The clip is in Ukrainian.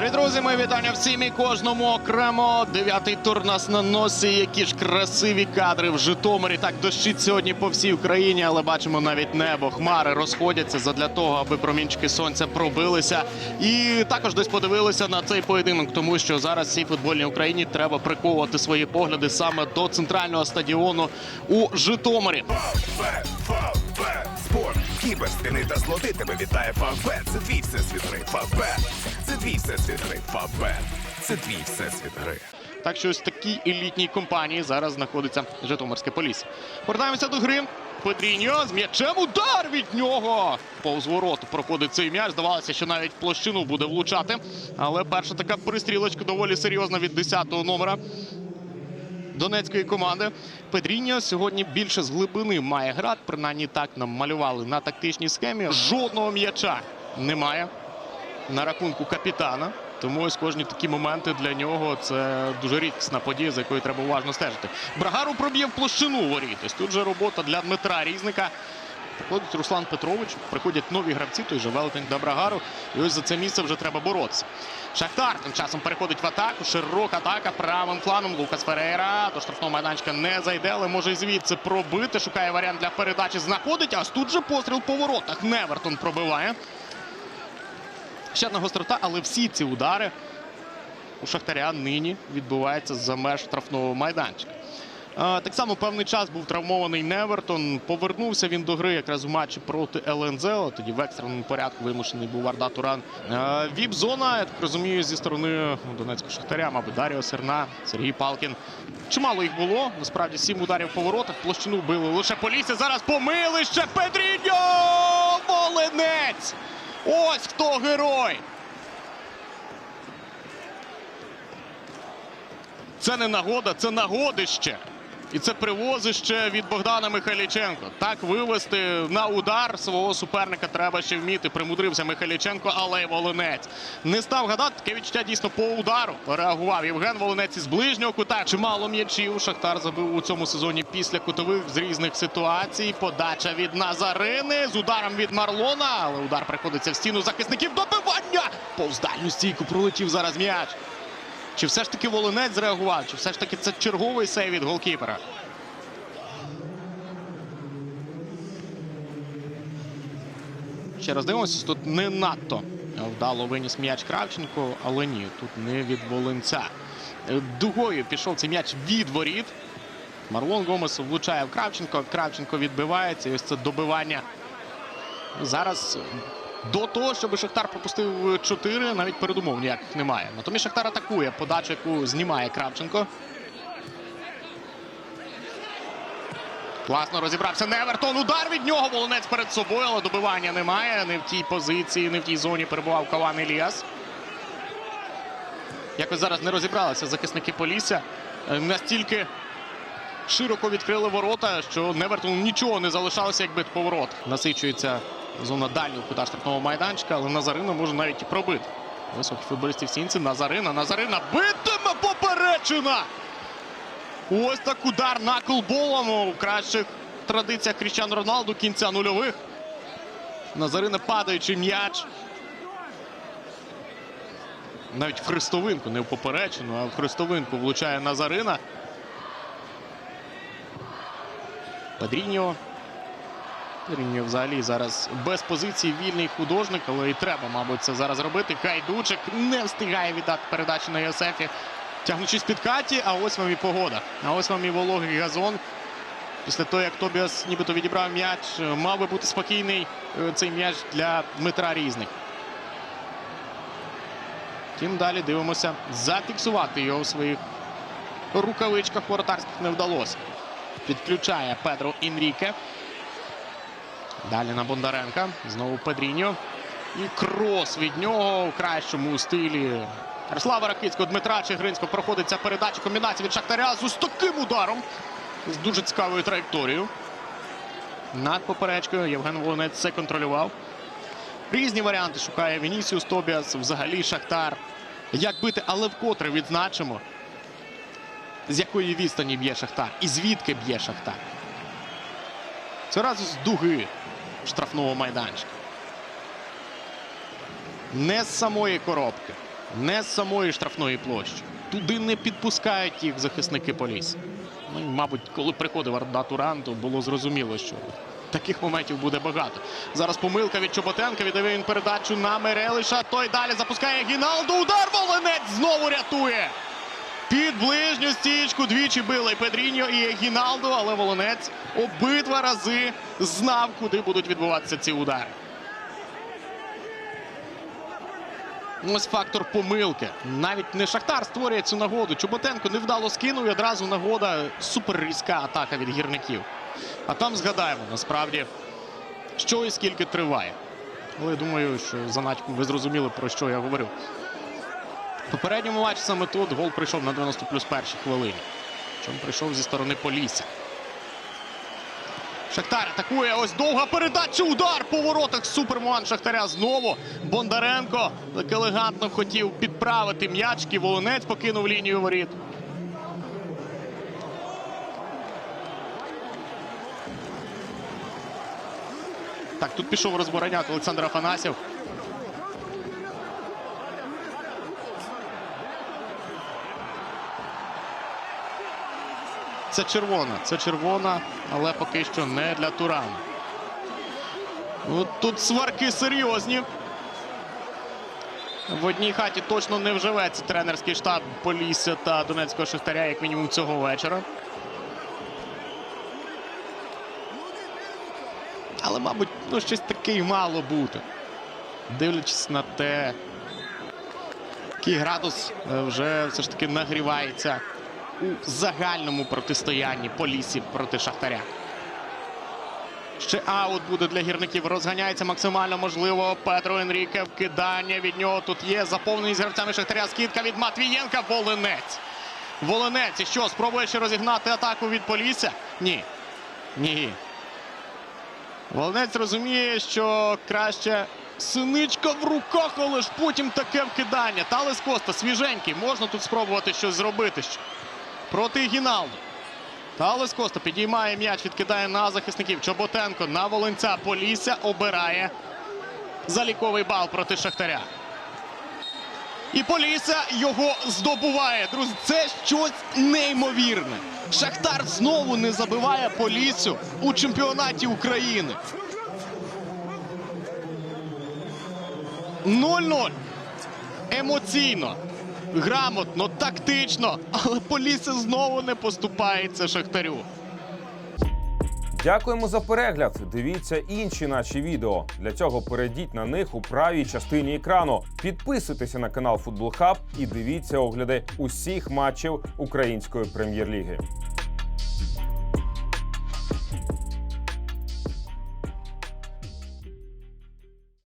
Дорогі друзі, мої вітання всім і кожному окремо. Дев'ятий тур нас на носі. Які ж красиві кадри в Житомирі. Так дощить сьогодні по всій Україні, але бачимо навіть небо. Хмари розходяться задля того, аби промінчики сонця пробилися. І також десь подивилися на цей поєдинок, тому що зараз всій футбольній Україні треба приковувати свої погляди саме до центрального стадіону у Житомирі. Спорт, кіберспіни та слоти тебе вітає Фавбет. Це твій всесвіт гри. Фавбет, твій всесвіт гри. Фавбет, це твій всесвіт гри. Так що ось такій елітній компанії зараз знаходиться Житомирське Полісся. Повертаємося до гри. Педріньо з м'ячем удар від нього. Повз ворот проходить цей м'яч. Здавалося, що навіть площину буде влучати. Але перша така пристрілочка доволі серйозна від 10-го номера донецької команди. Педріньо сьогодні більше з глибини має грати. Принаймні так нам малювали на тактичній схемі. Жодного м'яча немає на рахунку капітана. Тому ось кожні такі моменти для нього це дуже рідкісна подія, за якою треба уважно стежити. Брагару проб'є в площину воріт. Ось тут же робота для Дмитра Різника. Приходить Руслан Петрович, приходять нові гравці, той же Велетень до Брагару. І ось за це місце вже треба боротися. Шахтар тим часом переходить в атаку. Широка атака правим фланом. Лукас Ферейра до штрафного майданчика не зайде, але може звідси пробити. Шукає варіант для передачі. Знаходить. А ось тут же постріл по воротах. Невертон пробиває. Ще одна гострота, але всі ці удари у Шахтаря нині відбуваються за меж штрафного майданчика. Так само певний час був травмований Невертон. Повернувся він до гри якраз у матчі проти ЛНЗ. Тоді в екстреному порядку вимушений був Арда Туран. Віп-зона, я так розумію, зі сторони Донецького Шахтаря, мабуть, Даріо Серна, Сергій Палкін. Чимало їх було. Насправді сім ударів по воротах. Площину били лише Полісся. Зараз помилище. Педріньо! Волинець! Ось хто герой! Це не нагода, це нагодище. І це привозище від Богдана Михайліченко. Так вивести на удар свого суперника треба ще вміти. Примудрився Михайліченко, але й Волинець. Не став гадати, таке відчуття дійсно по удару. Реагував Євген Волинець із ближнього кута. Чимало м'ячів. Шахтар забив у цьому сезоні після кутових з різних ситуацій. Подача від Назарини з ударом від Марлона. Але удар приходиться в стіну захисників. Добивання! Повз дальню стійку пролетів зараз м'яч. Чи все ж таки Волинець зреагував? Чи все ж таки це черговий сейв від голкіпера? Ще раз дивимося, тут не надто вдало виніс м'яч Кравченко, але ні, тут не від Волинця. Е, Дугою пішов цей м'яч від воріт. Марлон Гомес влучає в Кравченко. Кравченко відбивається. І ось це добивання. Зараз до того, щоб Шахтар пропустив 4, навіть передумов ніяких немає. Натомість Шахтар атакує подачу, яку знімає Кравченко. Класно розібрався Невертон. Удар від нього. Волонець перед собою, але добивання немає. Не в тій позиції, не в тій зоні перебував Каван Іліас. Якось зараз не розібралися захисники Полісся. Е, Настільки широко відкрили ворота, що Невертону нічого не залишалося, якби поворот. Насичується зона дальнього кута штрафного майданчика, але Назарина може навіть і пробити. Високий футболістів сінці. Назарина. Назарина битиме поперечина. Ось так удар на наклболом у кращих традиціях Кріщану Роналду кінця нульових. Назарина падаючий м'яч. Навіть в хрестовинку, не в поперечину, а в хрестовинку влучає Назарина. Падріньо. Падріньо взагалі зараз без позиції вільний художник, але і треба, мабуть, це зараз робити. Гайдучик не встигає віддати передачу на Йосефі. Тягнучись під каті, а ось вам і погода. А ось вам і вологий газон. Після того, як Тобіас нібито відібрав м'яч, мав би бути спокійний е, цей м'яч для Дмитра Різник. Втім, далі дивимося, зафіксувати його у своїх рукавичках воротарських не вдалося. Підключає Педро Інріке. Далі на Бондаренка. Знову Педріньо. І крос від нього у кращому стилі. Ярослава Ракицького, Дмитра Чигринського проходить ця передача. Комбінація від Шахтаря з ось таким ударом. З дуже цікавою траєкторією. Над поперечкою Євген Волонець це контролював. Різні варіанти шукає Вінісіус Тобіас, взагалі Шахтар. Як бити, але вкотре відзначимо, з якої відстані б'є Шахтар і звідки б'є Шахтар. Це разу з дуги штрафного майданчика. Не з самої коробки. не з самої штрафної площі. Туди не підпускають їх захисники Полісся. Ну, і, мабуть, коли приходив Арда Туран, то було зрозуміло, що таких моментів буде багато. Зараз помилка від Чоботенка. Віддає він передачу на Мерелиша. Той далі запускає Гіналду. Удар Волинець знову рятує. Під ближню стічку двічі били Педріньо і Гіналду, але Волонець обидва рази знав, куди будуть відбуватися ці удари. Ось фактор помилки. Навіть не Шахтар створює цю нагоду. Чоботенко невдало скинув і одразу нагода супер різка атака від гірників. А там згадаємо насправді, що і скільки триває. Але думаю, що за начком ви зрозуміли, про що я говорю. Попередньому матчі саме тут гол прийшов на 90 плюс першій хвилині. Чому прийшов зі сторони Полісся. Шахтар атакує. Ось довга передача. Удар по воротах. Суперман Шахтаря знову. Бондаренко так елегантно хотів підправити м'ячки. Волонець покинув лінію воріт. Так, тут пішов розбороняти Олександр Афанасів. Це червона. Це червона, але поки що не для Турана. От тут сварки серйозні. В одній хаті точно не вживеться тренерський штаб Полісся та Донецького Шахтаря, як мінімум цього вечора. Але, мабуть, ну щось таке й мало бути. Дивлячись на те, який градус е, вже все ж таки нагрівається у загальному протистоянні Полісі проти Шахтаря. Ще аут буде для гірників. Розганяється максимально можливо. Петро Енріке вкидання від нього тут є. Заповнений з гравцями Шахтаря. Скидка від Матвієнка. Волинець. Волинець. І що? Спробує ще розігнати атаку від Полісся? Ні. Ні. Волинець розуміє, що краще синичка в руках, але ж потім таке вкидання. Талес Коста свіженький. Можна тут спробувати щось зробити. Проти Гіналду. Талес Коста підіймає м'яч, відкидає на захисників. Чоботенко на Волинця. Полісся обирає заліковий бал проти Шахтаря. І Полісся його здобуває. Друзі, це щось неймовірне. Шахтар знову не забиває Поліссю у чемпіонаті України. 0-0. Емоційно, грамотно, тактично. Але Полісся знову не поступається Шахтарю. Дякуємо за перегляд. Дивіться інші наші відео. Для цього перейдіть на них у правій частині екрану. Підписуйтеся на канал Футбол Хаб і дивіться огляди усіх матчів української прем'єр-ліги.